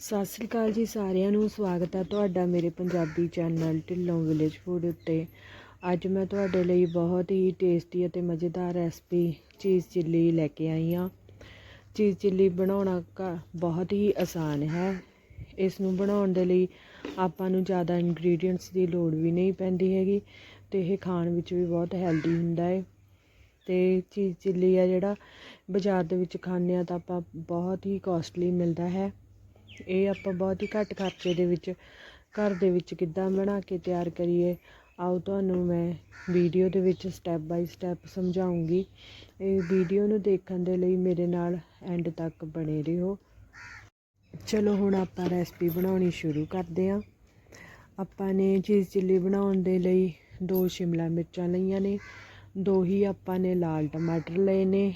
ਸਤਿ ਸ੍ਰੀ ਅਕਾਲ ਜੀ ਸਾਰਿਆਂ ਨੂੰ, ਸਵਾਗਤ ਹੈ ਤੁਹਾਡਾ ਮੇਰੇ Punjabi channel Dhillon village food ਉੱਤੇ। ਅੱਜ ਮੈਂ ਤੁਹਾਡੇ ਲਈ ਬਹੁਤ ਹੀ ਟੇਸਟੀ ਅਤੇ ਮਜ਼ੇਦਾਰ ਰੈਸਪੀ ਚੀਜ਼ ਚਿੱਲੀ ਲੈ ਕੇ ਆਈ ਹਾਂ। ਚੀਜ਼ ਚਿੱਲੀ ਬਣਾਉਣਾ ਕ- ਬਹੁਤ ਹੀ ਆਸਾਨ ਹੈ। ਇਸ ਨੂੰ ਬਣਾਉਣ ਦੇ ਲਈ ਆਪਾਂ ਨੂੰ ਜ਼ਿਆਦਾ ਇੰਗਰੀਡੀਅੰਟਸ ਦੀ ਲੋੜ ਵੀ ਨਹੀਂ ਪੈਂਦੀ ਹੈਗੀ ਤੇ ਇਹ ਖਾਣ ਵਿੱਚ ਵੀ ਬਹੁਤ ਹੈਲਦੀ ਹੁੰਦਾ ਹੈ। ਤੇ ਚੀਜ਼ ਚਿੱਲੀ ਆ ਜਿਹੜਾ ਬਾਜ਼ਾਰ ਦੇ ਵਿੱਚ ਖਾਂਦੇ ਆ ਤਾਂ ਆਪਾਂ ਬਹੁਤ ਹੀ ਕਾਸਟਲੀ ਮਿਲਦਾ ਹੈ। ਇਹ ਆਪਾਂ ਬਹੁਤ ਹੀ ਘੱਟ ਖਰਚੇ ਦੇ ਵਿੱਚ, ਘਰ ਦੇ ਵਿੱਚ ਕਿੱਦਾਂ ਬਣਾ ਕੇ ਤਿਆਰ ਕਰੀਏ, ਆਓ ਤੁਹਾਨੂੰ ਮੈਂ ਵੀਡੀਓ ਦੇ ਵਿੱਚ ਸਟੈਪ ਬਾਈ ਸਟੈਪ ਸਮਝਾਉਂਗੀ। ਇਹ ਵੀਡੀਓ ਨੂੰ ਦੇਖਣ ਦੇ ਲਈ ਮੇਰੇ ਨਾਲ ਐਂਡ ਤੱਕ ਬਣੇ ਰਹੋ। ਚਲੋ ਹੁਣ ਆਪਾਂ ਰੈਸਪੀ ਬਣਾਉਣੀ ਸ਼ੁਰੂ ਕਰਦੇ ਹਾਂ। ਆਪਾਂ ਨੇ ਚੀਜ਼ ਚਿੱਲੀ ਬਣਾਉਣ ਦੇ ਲਈ ਦੋ ਸ਼ਿਮਲਾ ਮਿਰਚਾਂ ਲਈਆਂ ਨੇ, ਦੋ ਹੀ ਆਪਾਂ ਨੇ ਲਾਲ ਟਮਾਟਰ ਲਏ ਨੇ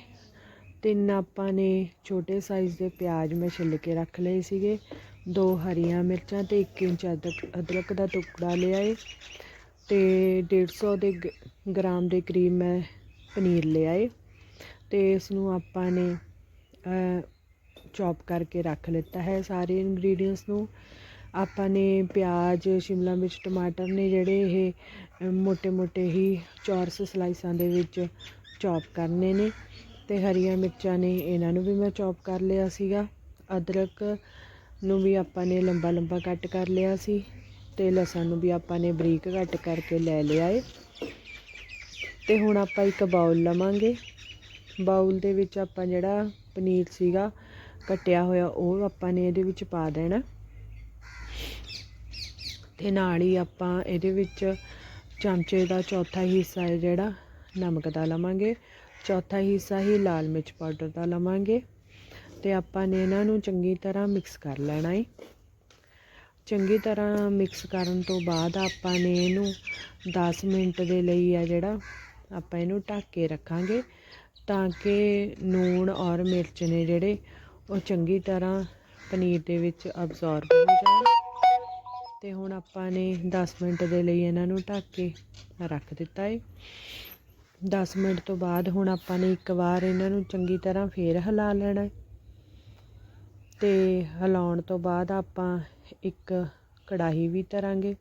ਤਿੰਨ ਆਪਾਂ ਨੇ ਛੋਟੇ ਸਾਈਜ਼ ਦੇ ਪਿਆਜ਼ ਮੈਂ ਛਿੱਲ ਕੇ ਰੱਖ ਲਏ ਸੀਗੇ। ਦੋ ਹਰੀਆਂ ਮਿਰਚਾਂ ਤੇ 1 ਇੰਚ ਅਦਰਕ ਦਾ ਟੁਕੜਾ ਲਿਆ ਏ। ਤੇ 150 ਦੇ ਗ੍ਰਾਮ ਦੇ ਕਰੀਬ ਮੈਂ ਪਨੀਰ ਲਿਆ ਏ। ਤੇ ਇਸ ਨੂੰ ਆਪਾਂ ਨੇ ਚੌਪ ਕਰਕੇ ਰੱਖ ਲਿੱਤਾ ਹੈ ਸਾਰੇ ਇੰਗਰੀਡੀਅੰਟਸ ਨੂੰ। ਆਪਾਂ ਨੇ ਪਿਆਜ਼, ਸ਼ਿਮਲਾ ਮਿਰਚ, ਟਮਾਟਰ ਨੇ ਜਿਹੜੇ ਇਹ ਮੋٹے-ਮੋٹے ਹੀ ਚੌਰਸ ਸਲਾਈਸਾਂ ਦੇ ਵਿੱਚ ਚੌਪ ਕਰਨੇ ਨੇ। ਤੇ ਹਰੀਆਂ ਮਿਰਚਾਂ ਨੇ ਇਹਨਾਂ ਨੂੰ ਵੀ ਮੈਂ ਚੌਪ ਕਰ ਲਿਆ ਸੀਗਾ। ਅਦਰਕ ਨੂੰ ਵੀ ਆਪਾਂ ਨੇ ਲੰਬਾ ਲੰਬਾ ਕੱਟ ਕਰ ਲਿਆ ਸੀ ਤੇ ਲਸਣ ਨੂੰ ਵੀ ਆਪਾਂ ਨੇ ਬਰੀਕ ਕੱਟ ਕਰਕੇ ਲੈ ਲਿਆ ਏ। ਤੇ ਹੁਣ ਆਪਾਂ ਇੱਕ ਬਾਉਲ ਲਵਾਂਗੇ। ਬਾਉਲ ਦੇ ਵਿੱਚ ਆਪਾਂ ਜਿਹੜਾ ਪਨੀਰ ਸੀਗਾ ਕੱਟਿਆ ਹੋਇਆ ਉਹ ਆਪਾਂ ਨੇ ਇਹਦੇ ਵਿੱਚ ਪਾ ਦੇਣਾ। ਤੇ ਨਾਲ ਹੀ ਆਪਾਂ ਇਹਦੇ ਵਿੱਚ ਚਮਚੇ ਦਾ ਚੌਥਾ ਹਿੱਸਾ ਹੈ ਜਿਹੜਾ ਨਮਕ ਦਾ ਲਵਾਂਗੇ। ਚੌਥਾ ਹਿੱਸਾ ਹੀ ਲਾਲ ਮਿਰਚ ਪਾਊਡਰ ਦਾ ਲਵਾਂਗੇ ਤੇ ਆਪਾਂ ਨੇ ਇਹਨਾਂ ਨੂੰ ਚੰਗੀ ਤਰ੍ਹਾਂ ਮਿਕਸ ਕਰ ਲੈਣਾ ਹੈ ਚੰਗੀ ਤਰ੍ਹਾਂ ਮਿਕਸ ਕਰਨ ਤੋਂ ਬਾਅਦ ਆਪਾਂ ਨੇ ਇਹਨੂੰ 10 ਮਿੰਟ ਦੇ ਲਈ ਆ ਜਿਹੜਾ ਆਪਾਂ ਇਹਨੂੰ ਢੱਕ ਕੇ ਰੱਖਾਂਗੇ ਤਾਂ ਕਿ ਨੂਣ ਔਰ ਮਿਰਚ ਨੇ ਜਿਹੜੇ ਉਹ ਚੰਗੀ ਤਰ੍ਹਾਂ ਪਨੀਰ ਦੇ ਵਿੱਚ ਅਬਜ਼ੌਰਬ ਹੋ ਜਾਣ। ਤੇ ਹੁਣ ਆਪਾਂ ਨੇ 10 ਮਿੰਟ ਦੇ ਲਈ ਇਹਨਾਂ ਨੂੰ ਢੱਕ ਕੇ ਰੱਖ ਦਿੱਤਾ ਹੈ ਦਸ ਮਿੰਟ ਤੋਂ ਬਾਅਦ ਹੁਣ ਆਪਾਂ ਨੇ ਇੱਕ ਵਾਰ ਇਹਨਾਂ ਨੂੰ ਚੰਗੀ ਤਰ੍ਹਾਂ ਫੇਰ ਹਿਲਾ ਲੈਣਾ ਹੈ। ਤੇ ਹਿਲਾਉਣ ਤੋਂ ਬਾਅਦ ਆਪਾਂ ਇੱਕ ਕੜਾਹੀ ਵੀ ਤਰਾਂਗੇ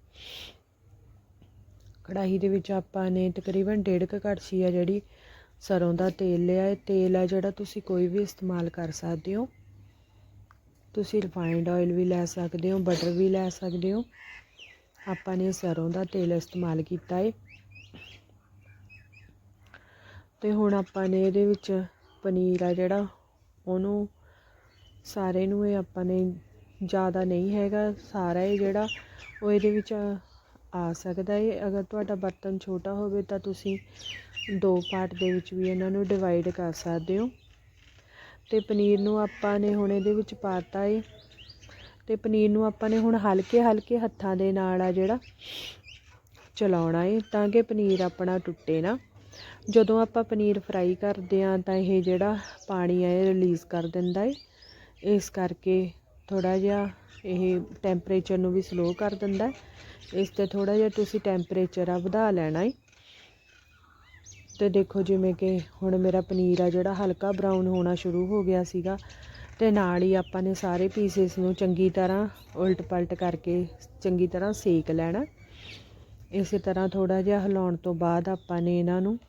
ਕੜਾਹੀ ਦੇ ਵਿੱਚ ਆਪਾਂ ਨੇ ਤਕਰੀਬਨ ਡੇਢ ਕੁ ਕੜਛੀ ਆ ਜਿਹੜੀ ਸਰੋਂ ਦਾ ਤੇਲ ਲਿਆ ਹੈ। ਤੇਲ ਆ ਜਿਹੜਾ ਤੁਸੀਂ ਕੋਈ ਵੀ ਇਸਤੇਮਾਲ ਕਰ ਸਕਦੇ ਹੋ। ਤੁਸੀਂ ਰਿਫਾਈਨਡ ਆਇਲ ਵੀ ਲੈ ਸਕਦੇ ਹੋ, ਬਟਰ ਵੀ ਲੈ ਸਕਦੇ ਹੋ। ਆਪਾਂ ਨੇ ਸਰੋਂ ਦਾ ਤੇਲ ਇਸਤੇਮਾਲ ਕੀਤਾ ਹੈ। ਅਤੇ ਹੁਣ ਆਪਾਂ ਨੇ ਇਹਦੇ ਵਿੱਚ ਪਨੀਰ ਆ ਜਿਹੜਾ, ਉਹਨੂੰ ਸਾਰੇ ਨੂੰ ਇਹ ਆਪਾਂ ਨੇ ਜ਼ਿਆਦਾ ਨਹੀਂ ਹੈਗਾ, ਸਾਰਾ ਇਹ ਜਿਹੜਾ ਉਹ ਇਹਦੇ ਵਿੱਚ ਆ ਸਕਦਾ ਏ। ਅਗਰ ਤੁਹਾਡਾ ਬਰਤਨ ਛੋਟਾ ਹੋਵੇ ਤਾਂ ਤੁਸੀਂ ਦੋ ਪਾਰਟ ਦੇ ਵਿੱਚ ਵੀ ਇਹਨਾਂ ਨੂੰ ਡਿਵਾਈਡ ਕਰ ਸਕਦੇ ਹੋ। ਤੇ ਪਨੀਰ ਨੂੰ ਆਪਾਂ ਨੇ ਹੁਣ ਇਹਦੇ ਵਿੱਚ ਪਾਤਾ ਏ। ਤੇ ਪਨੀਰ ਨੂੰ ਆਪਾਂ ਨੇ ਹੁਣ ਹਲਕੇ ਹਲਕੇ ਹੱਥਾਂ ਦੇ ਨਾਲ ਆ ਜਿਹੜਾ ਚਲਾਉਣਾ ਏ, ਤਾਂ ਕਿ ਪਨੀਰ ਆਪਣਾ ਟੁੱਟੇ ਨਾ। ਜਦੋਂ ਆਪਾਂ ਪਨੀਰ ਫਰਾਈ ਕਰਦੇ ਆ ਤਾਂ ਇਹ ਜਿਹੜਾ ਪਾਣੀ ਆ ਇਹ ਰਿਲੀਜ਼ ਕਰ ਦਿੰਦਾ ਏ। ਇਸ ਕਰਕੇ ਥੋੜਾ ਜਿਹਾ ਇਹ ਟੈਂਪਰੇਚਰ ਨੂੰ ਵੀ ਸਲੋ ਕਰ ਦਿੰਦਾ ਇਸ ਤੇ ਥੋੜਾ ਜਿਹਾ ਤੁਸੀਂ ਟੈਂਪਰੇਚਰ ਆ ਵਧਾ ਲੈਣਾ ਏ। ਤੇ ਦੇਖੋ ਜਿਵੇਂ ਕਿ ਹੁਣ ਮੇਰਾ ਪਨੀਰ ਆ ਜਿਹੜਾ ਹਲਕਾ ਬਰਾਊਨ ਹੋਣਾ ਸ਼ੁਰੂ ਹੋ ਗਿਆ ਸੀਗਾ ਤੇ ਨਾਲ ਹੀ ਆਪਾਂ ਨੇ ਸਾਰੇ ਪੀਸਸ ਨੂੰ ਚੰਗੀ ਤਰ੍ਹਾਂ ਉਲਟ ਪਲਟ ਕਰਕੇ ਚੰਗੀ ਤਰ੍ਹਾਂ ਸੇਕ ਲੈਣਾ। ਇਸੇ ਤਰ੍ਹਾਂ ਥੋੜਾ ਜਿਹਾ ਹਿਲਾਉਣ ਤੋਂ ਬਾਅਦ ਆਪਾਂ ਨੇ ਇਹਨਾਂ ਨੂੰ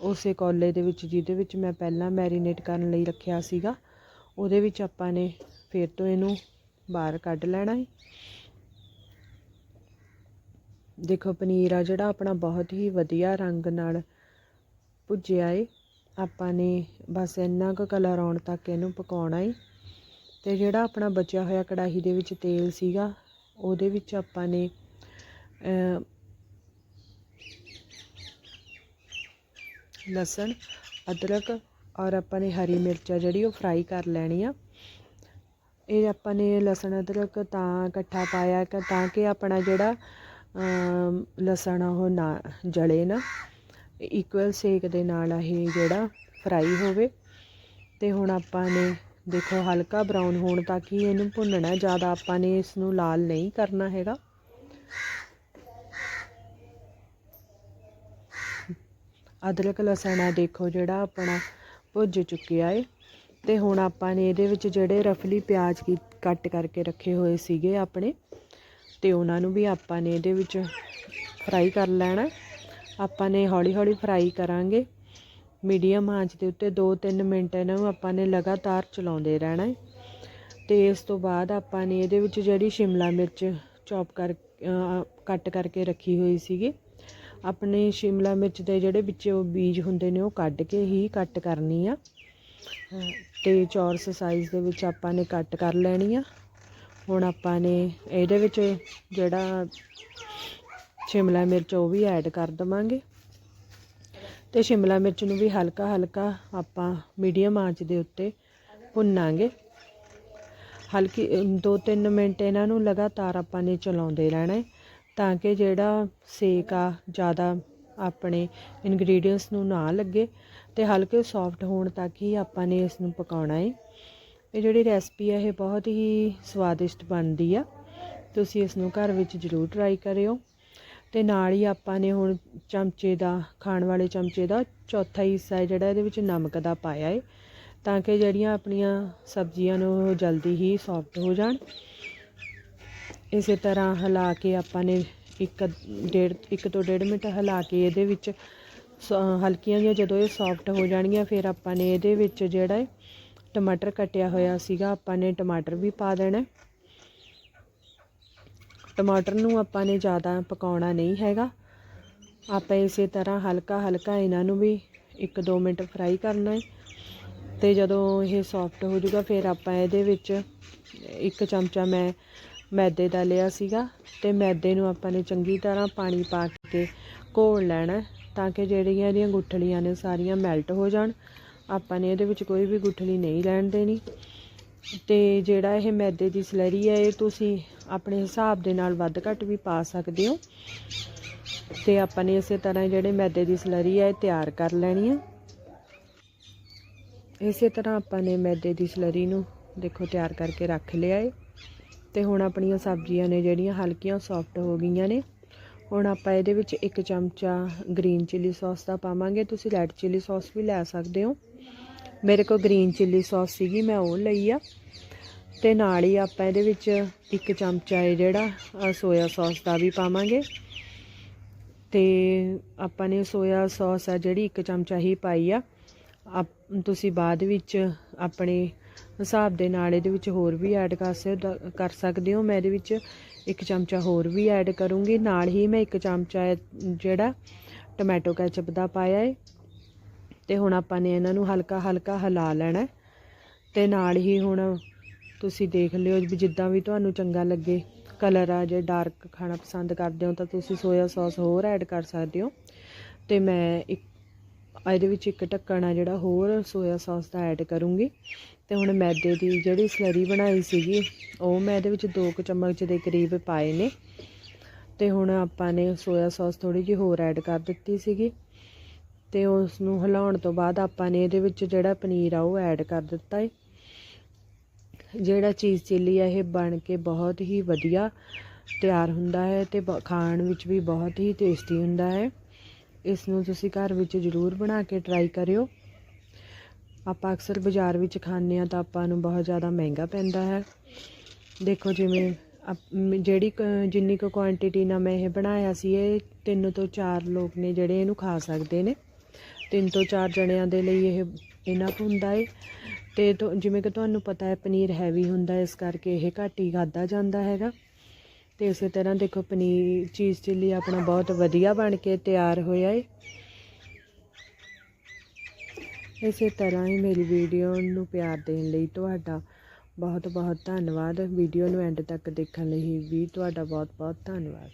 ਉਸੇ ਕੋਲੇ ਦੇ ਵਿੱਚ, ਜਿਹਦੇ ਵਿੱਚ ਮੈਂ ਪਹਿਲਾਂ ਮੈਰੀਨੇਟ ਕਰਨ ਲਈ ਰੱਖਿਆ ਸੀਗਾ। ਉਹਦੇ ਵਿੱਚ ਆਪਾਂ ਨੇ ਫਿਰ ਤੋਂ ਇਹਨੂੰ ਬਾਹਰ ਕੱਢ ਲੈਣਾ ਹੈ ਦੇਖੋ, ਪਨੀਰ ਆ ਜਿਹੜਾ ਆਪਣਾ ਬਹੁਤ ਹੀ ਵਧੀਆ ਰੰਗ ਨਾਲ ਭੁੱਜਿਆ ਏ। ਆਪਾਂ ਨੇ ਬਸ ਇੰਨਾ ਕੁ ਕਲਰ ਆਉਣ ਤੱਕ ਇਹਨੂੰ ਪਕਾਉਣਾ ਏ। ਤੇ ਜਿਹੜਾ ਆਪਣਾ ਬਚਿਆ ਹੋਇਆ ਕੜਾਹੀ ਦੇ ਵਿੱਚ ਤੇਲ ਸੀਗਾ, ਉਹਦੇ ਵਿੱਚ ਆਪਾਂ ਨੇ ਲਸਣ, ਅਦਰਕ ਔਰ ਆਪਾਂ ਨੇ ਹਰੀ ਮਿਰਚ ਆ ਜਿਹੜੀ ਉਹ ਫਰਾਈ ਕਰ ਲੈਣੀ ਆ। ਇਹ ਆਪਾਂ ਨੇ ਲਸਣ, ਅਦਰਕ ਤਾਂ ਇਕੱਠਾ ਪਾਇਆ ਕਿ ਤਾਂ ਕਿ ਆਪਣਾ ਜਿਹੜਾ ਲਸਣ ਆ ਉਹ ਨਾ ਜਲੇ ਨਾ। ਇਕੁਅਲ ਸੇਕ ਦੇ ਨਾਲ ਇਹ ਜਿਹੜਾ ਫਰਾਈ ਹੋਵੇ। ਤੇ ਹੁਣ ਆਪਾਂ ਨੇ ਦੇਖੋ ਹਲਕਾ ਬਰਾਊਨ ਹੋਣ ਤੱਕ ਹੀ ਇਹਨੂੰ ਭੁੰਨਣਾ, ਜ਼ਿਆਦਾ ਆਪਾਂ ਨੇ ਇਸ ਨੂੰ ਲਾਲ ਨਹੀਂ ਕਰਨਾ ਹੈਗਾ। ਅਦਰਕ ਲਸਣ ਆ ਦੇਖੋ ਜਿਹੜਾ ਆਪਣਾ ਭੁੱਜ ਚੁੱਕਿਆ ਏ। ਅਤੇ ਹੁਣ ਆਪਾਂ ਨੇ ਇਹਦੇ ਵਿੱਚ ਜਿਹੜੇ ਰਫਲੀ ਪਿਆਜ਼ ਕੀ ਕੱਟ ਕਰਕੇ ਰੱਖੇ ਹੋਏ ਸੀਗੇ ਆਪਣੇ ਅਤੇ ਉਹਨਾਂ ਨੂੰ ਵੀ ਆਪਾਂ ਨੇ ਇਹਦੇ ਵਿੱਚ ਫਰਾਈ ਕਰ ਲੈਣਾ। ਆਪਾਂ ਨੇ ਹੌਲੀ ਹੌਲੀ ਫਰਾਈ ਕਰਾਂਗੇ। ਮੀਡੀਅਮ ਆਂਚ ਦੇ ਉੱਤੇ 2-3 ਮਿੰਟ ਇਹਨਾਂ ਨੂੰ ਆਪਾਂ ਨੇ ਲਗਾਤਾਰ ਚਲਾਉਂਦੇ ਰਹਿਣਾ ਹੈ ਤੇ ਇਸ ਤੋਂ ਬਾਅਦ ਆਪਾਂ ਨੇ ਇਹਦੇ ਵਿੱਚ ਜਿਹੜੀ ਸ਼ਿਮਲਾ ਮਿਰਚ ਚੌਪ ਕਰ ਕੱਟ ਕਰਕੇ ਰੱਖੀ ਹੋਈ ਸੀਗੀ ਆਪਣੇ ਸ਼ਿਮਲਾ ਮਿਰਚ ਦੇ ਜਿਹੜੇ ਵਿੱਚ ਉਹ ਬੀਜ ਹੁੰਦੇ ਨੇ ਉਹ ਕੱਢ ਕੇ ਹੀ ਕੱਟ ਕਰਨੀ ਆ। ਅ, ਤੇ ਚੌਰਸ ਸਾਈਜ਼ ਦੇ ਵਿੱਚ ਆਪਾਂ ਨੇ ਕੱਟ ਕਰ ਲੈਣੀ ਆ। ਹੁਣ ਆਪਾਂ ਨੇ ਇਹਦੇ ਵਿੱਚ ਜਿਹੜਾ ਸ਼ਿਮਲਾ ਮਿਰਚ ਉਹ ਵੀ ਐਡ ਕਰ ਦਵਾਂਗੇ। ਤੇ ਸ਼ਿਮਲਾ ਮਿਰਚ ਨੂੰ ਵੀ ਹਲਕਾ ਹਲਕਾ ਆਪਾਂ ਮੀਡੀਅਮ ਆਂਚ ਦੇ ਉੱਤੇ ਭੁੰਨਾਂਗੇ। ਹਲਕੀ 2-3 ਮਿੰਟ ਇਹਨਾਂ ਨੂੰ ਲਗਾਤਾਰ ਆਪਾਂ ਨੇ ਚਲਾਉਂਦੇ ਰਹਿਣਾ ਹੈ। ਤਾਂ ਕਿ ਜਿਹੜਾ ਸੇਕ ਆ, ਜ਼ਿਆਦਾ ਆਪਣੇ ਇਨਗਰੀਡੀਅੰਟਸ ਨੂੰ ਨਾ ਲੱਗੇ ਅਤੇ ਹਲਕੇ ਸੋਫਟ ਹੋਣ ਤੱਕ ਹੀ ਆਪਾਂ ਨੇ ਇਸ ਨੂੰ ਪਕਾਉਣਾ ਹੈ ਇਹ ਜਿਹੜੀ ਰੈਸਪੀ ਹੈ ਇਹ ਬਹੁਤ ਹੀ ਸਵਾਦਿਸ਼ਟ ਬਣਦੀ ਆ। ਤੁਸੀਂ ਇਸ ਨੂੰ ਘਰ ਵਿੱਚ ਜ਼ਰੂਰ ਟਰਾਈ ਕਰਿਓ। ਤੇ ਨਾਲ ਹੀ ਆਪਾਂ ਨੇ ਹੁਣ ਚਮਚੇ ਦਾ, ਖਾਣ ਵਾਲੇ ਚਮਚੇ ਦਾ ਚੌਥਾ ਹਿੱਸਾ ਹੈ ਜਿਹੜਾ ਇਹਦੇ ਵਿੱਚ ਨਮਕ ਦਾ ਪਾਇਆ ਹੈ ਤਾਂ ਕਿ ਜਿਹੜੀਆਂ ਆਪਣੀਆਂ ਸਬਜ਼ੀਆਂ ਨੇ ਉਹ ਜਲਦੀ ਹੀ ਸੌਫਟ ਹੋ ਜਾਣ। ਇਸੇ ਤਰ੍ਹਾਂ ਹਿਲਾ ਕੇ ਆਪਾਂ ਨੇ ਇੱਕ ਡੇਢ, ਇੱਕ ਤੋਂ ਡੇਢ ਮਿੰਟ ਹਿਲਾ ਕੇ ਇਹਦੇ ਵਿੱਚ ਸ- ਹਲਕੀਆਂ ਜਿਹੀਆਂ ਜਦੋਂ ਇਹ ਸੌਫਟ ਹੋ ਜਾਣਗੀਆਂ, ਫਿਰ ਆਪਾਂ ਨੇ ਇਹਦੇ ਵਿੱਚ ਜਿਹੜਾ ਹੈ ਟਮਾਟਰ ਕੱਟਿਆ ਹੋਇਆ ਸੀਗਾ, ਆਪਾਂ ਨੇ ਟਮਾਟਰ ਵੀ ਪਾ ਦੇਣਾ। ਟਮਾਟਰ ਨੂੰ ਆਪਾਂ ਨੇ ਜ਼ਿਆਦਾ ਪਕਾਉਣਾ ਨਹੀਂ ਹੈਗਾ। ਆਪਾਂ ਇਸੇ ਤਰ੍ਹਾਂ ਹਲਕਾ ਹਲਕਾ ਇਹਨਾਂ ਨੂੰ ਵੀ 1-2 ਮਿੰਟ ਫਰਾਈ ਕਰਨਾ ਹੈ। ਤੇ ਜਦੋਂ ਇਹ ਸੌਫਟ ਹੋ ਜਾਊਗਾ, ਫਿਰ ਆਪਾਂ ਇਹਦੇ ਵਿੱਚ ਇੱਕ ਚਮਚਾ ਮੈਂ ਮੈਦੇ ਦਾ ਲਿਆ ਸੀਗਾ ਤੇ ਮੈਦੇ ਨੂੰ ਆਪਾਂ ਨੇ ਚੰਗੀ ਤਰ੍ਹਾਂ ਪਾਣੀ ਪਾ ਕੇ ਘੋਲ ਲੈਣਾ ਤਾਂ ਕਿ ਜਿਹੜੀਆਂ ਇਹਦੀਆਂ ਗੁਠਲੀਆਂ ਨੇ ਸਾਰੀਆਂ ਮੈਲਟ ਹੋ ਜਾਣ। ਆਪਾਂ ਨੇ ਇਹਦੇ ਵਿੱਚ ਕੋਈ ਵੀ ਗੁਠਲੀ ਨਹੀਂ ਰਹਿਣ ਦੇਣੀ। ਤੇ ਜਿਹੜਾ ਇਹ ਮੈਦੇ ਦੀ ਸਲਰੀ ਹੈ, ਇਹ ਤੁਸੀਂ ਆਪਣੇ ਹਿਸਾਬ ਦੇ ਨਾਲ ਵੱਧ ਘੱਟ ਵੀ ਪਾ ਸਕਦੇ ਹੋ। ਤੇ ਆਪਾਂ ਨੇ ਇਸੇ ਤਰ੍ਹਾਂ ਜਿਹੜੇ ਮੈਦੇ ਦੀ ਸਲਰੀ ਹੈ, ਇਹ ਤਿਆਰ ਕਰ ਲੈਣੀ ਹੈ। ਇਸੇ ਤਰ੍ਹਾਂ ਆਪਾਂ ਨੇ ਮੈਦੇ ਦੀ ਸਲਰੀ ਨੂੰ ਦੇਖੋ ਤਿਆਰ ਕਰਕੇ ਰੱਖ ਲਿਆ ਹੈ ਤੇ ਹੁਣ ਆਪਣੀਆਂ ਸਬਜ਼ੀਆਂ ਨੇ ਜਿਹੜੀਆਂ ਹਲਕੀਆਂ ਸੌਫਟ ਹੋ ਗਈਆਂ ਨੇ। ਹੁਣ ਆਪਾਂ ਇਹਦੇ ਵਿੱਚ ਇੱਕ ਚਮਚਾ ਗ੍ਰੀਨ ਚਿੱਲੀ ਸੌਸ ਦਾ ਪਾਵਾਂਗੇ। ਤੁਸੀਂ ਰੈੱਡ ਚਿੱਲੀ ਸੌਸ ਵੀ ਲੈ ਸਕਦੇ ਹੋ। ਮੇਰੇ ਕੋਲ ਗ੍ਰੀਨ ਚਿੱਲੀ ਸੌਸ ਸੀਗੀ, ਮੈਂ ਉਹ ਲਈ ਆ। ਤੇ ਨਾਲ ਹੀ ਆਪਾਂ ਇਹਦੇ ਵਿੱਚ ਇੱਕ ਚਮਚਾ ਹੈ ਜਿਹੜਾ ਸੋਇਆ ਸੌਸ ਦਾ ਵੀ ਪਾਵਾਂਗੇ। ਤੇ ਆਪਾਂ ਨੇ ਸੋਇਆ ਸੌਸ ਆ ਜਿਹੜੀ ਇੱਕ ਚਮਚਾ ਹੀ ਪਾਈ ਆ। ਆਪ, ਤੁਸੀਂ ਬਾਅਦ ਵਿੱਚ ਆਪਣੇ ਹਿਸਾਬ ਦੇ ਨਾਲ ਇਹਦੇ ਵਿੱਚ ਹੋਰ ਵੀ ਐਡ ਕਰ ਸਕਦੇ ਕਰ ਸਕਦੇ ਹੋ। ਮੈਂ ਇਹਦੇ ਵਿੱਚ ਇੱਕ ਚਮਚਾ ਹੋਰ ਵੀ ਐਡ ਕਰੂੰਗੀ। ਨਾਲ ਹੀ ਮੈਂ ਇੱਕ ਚਮਚਾ ਜਿਹੜਾ ਟੋਮੈਟੋ ਕੈਚਪ ਦਾ ਪਾਇਆ ਹੈ ਤੇ ਹੁਣ ਆਪਾਂ ਨੇ ਇਹਨਾਂ ਨੂੰ ਹਲਕਾ ਹਲਕਾ ਹਿਲਾ ਲੈਣਾ ਹੈ ਤੇ ਨਾਲ ਹੀ ਹੁਣ ਤੁਸੀਂ ਦੇਖ ਲਿਓ ਵੀ ਜਿੱਦਾਂ ਵੀ ਤੁਹਾਨੂੰ ਚੰਗਾ ਲੱਗੇ ਕਲਰ ਆ ਜੇ ਡਾਰਕ ਖਾਣਾ ਪਸੰਦ ਕਰਦੇ ਹੋ ਤਾਂ ਤੁਸੀਂ ਸੋਇਆ ਸੌਸ ਹੋਰ ਐਡ ਕਰ ਸਕਦੇ ਹੋ। ਤੇ ਮੈਂ ਇੱਕ ਇਹਦੇ ਵਿੱਚ ਇੱਕ ਢੱਕਣ ਆ ਜਿਹੜਾ ਹੋਰ ਸੋਇਆ ਸੌਸ ਦਾ ਐਡ ਕਰੂੰਗੀ। ਤੇ ਹੁਣ ਮੈਦੇ ਦੀ ਜਿਹੜੀ ਸਲਰੀ ਬਣਾਈ ਸੀਗੀ, ਉਹ ਮੈਂ ਇਹਦੇ ਵਿੱਚ 2 ਕੁ ਚਮਚ ਦੇ ਕਰੀਬ ਪਾਏ ਨੇ। ਤੇ ਹੁਣ ਆਪਾਂ ਨੇ ਸੋਇਆ ਸੌਸ ਥੋੜੀ ਜਿਹੀ ਹੋਰ ਐਡ ਕਰ ਦਿੱਤੀ ਸੀਗੀ। ਤੇ ਉਸ ਨੂੰ ਹਿਲਾਉਣ ਤੋਂ ਬਾਅਦ ਆਪਾਂ ਨੇ ਇਹਦੇ ਵਿੱਚ ਜਿਹੜਾ ਪਨੀਰ ਆ, ਉਹ ਐਡ ਕਰ ਦਿੱਤਾ ਹੈ ਜਿਹੜਾ ਚੀਜ਼ ਚਿੱਲੀ ਆ, ਇਹ ਬਣ ਕੇ ਬਹੁਤ ਹੀ ਵਧੀਆ ਤਿਆਰ ਹੁੰਦਾ ਹੈ ਤੇ ਬ- ਖਾਣ ਵਿੱਚ ਵੀ ਬਹੁਤ ਹੀ ਟੇਸਟੀ ਹੁੰਦਾ ਹੈ। ਇਸ ਨੂੰ ਤੁਸੀਂ ਘਰ ਵਿੱਚ ਜ਼ਰੂਰ ਬਣਾ ਕੇ ਟਰਾਈ ਕਰਿਓ। ਆਪਾਂ ਅਕਸਰ ਬਾਜ਼ਾਰ ਵਿੱਚ ਖਾਂਦੇ ਆ ਤਾਂ ਆਪਾਂ ਨੂੰ ਬਹੁਤ ਜ਼ਿਆਦਾ ਮਹਿੰਗਾ ਪੈਂਦਾ ਹੈ। ਦੇਖੋ ਜਿਵੇਂ ਅਪ- ਮ- ਜਿਹੜੀ ਕ- ਜਿੰਨੀ ਕੁ ਕੁਆਂਟੀਟੀ ਨਾਲ ਮੈਂ ਇਹ ਬਣਾਇਆ ਸੀ, ਇਹ ਤਿੰਨ ਤੋਂ ਚਾਰ ਲੋਕ ਨੇ ਜਿਹੜੇ ਇਹਨੂੰ ਖਾ ਸਕਦੇ ਨੇ। ਤਿੰਨ ਤੋਂ ਚਾਰ ਜਣਿਆਂ ਦੇ ਲਈ ਇਹ ਇਹਨਾਂ ਕੁ ਹੁੰਦਾ ਹੈ ਤੇ ਤੁ- ਜਿਵੇਂ ਕਿ ਤੁਹਾਨੂੰ ਪਤਾ ਹੈ, ਪਨੀਰ ਹੈਵੀ ਹੁੰਦਾ ਇਸ ਕਰਕੇ ਇਹ ਘੱਟ ਹੀ ਖਾਧਾ ਜਾਂਦਾ ਹੈਗਾ। ਤੇ ਇਸੇ ਤਰ੍ਹਾਂ ਦੇਖੋ ਪਨੀਰ, ਚੀਜ਼ ਚਿੱਲੀ ਆਪਣਾ ਬਹੁਤ ਵਧੀਆ ਬਣ ਕੇ ਤਿਆਰ ਹੋਇਆ ਏ। ਇਸੇ ਤਰ੍ਹਾਂ ਹੀ ਮੇਰੀ ਵੀਡੀਓ ਨੂੰ ਪਿਆਰ ਦੇਣ ਲਈ ਤੁਹਾਡਾ ਬਹੁਤ ਬਹੁਤ ਧੰਨਵਾਦ। ਵੀਡੀਓ ਨੂੰ ਐਂਡ ਤੱਕ ਦੇਖਣ ਲਈ ਵੀ ਤੁਹਾਡਾ ਬਹੁਤ ਬਹੁਤ ਧੰਨਵਾਦ।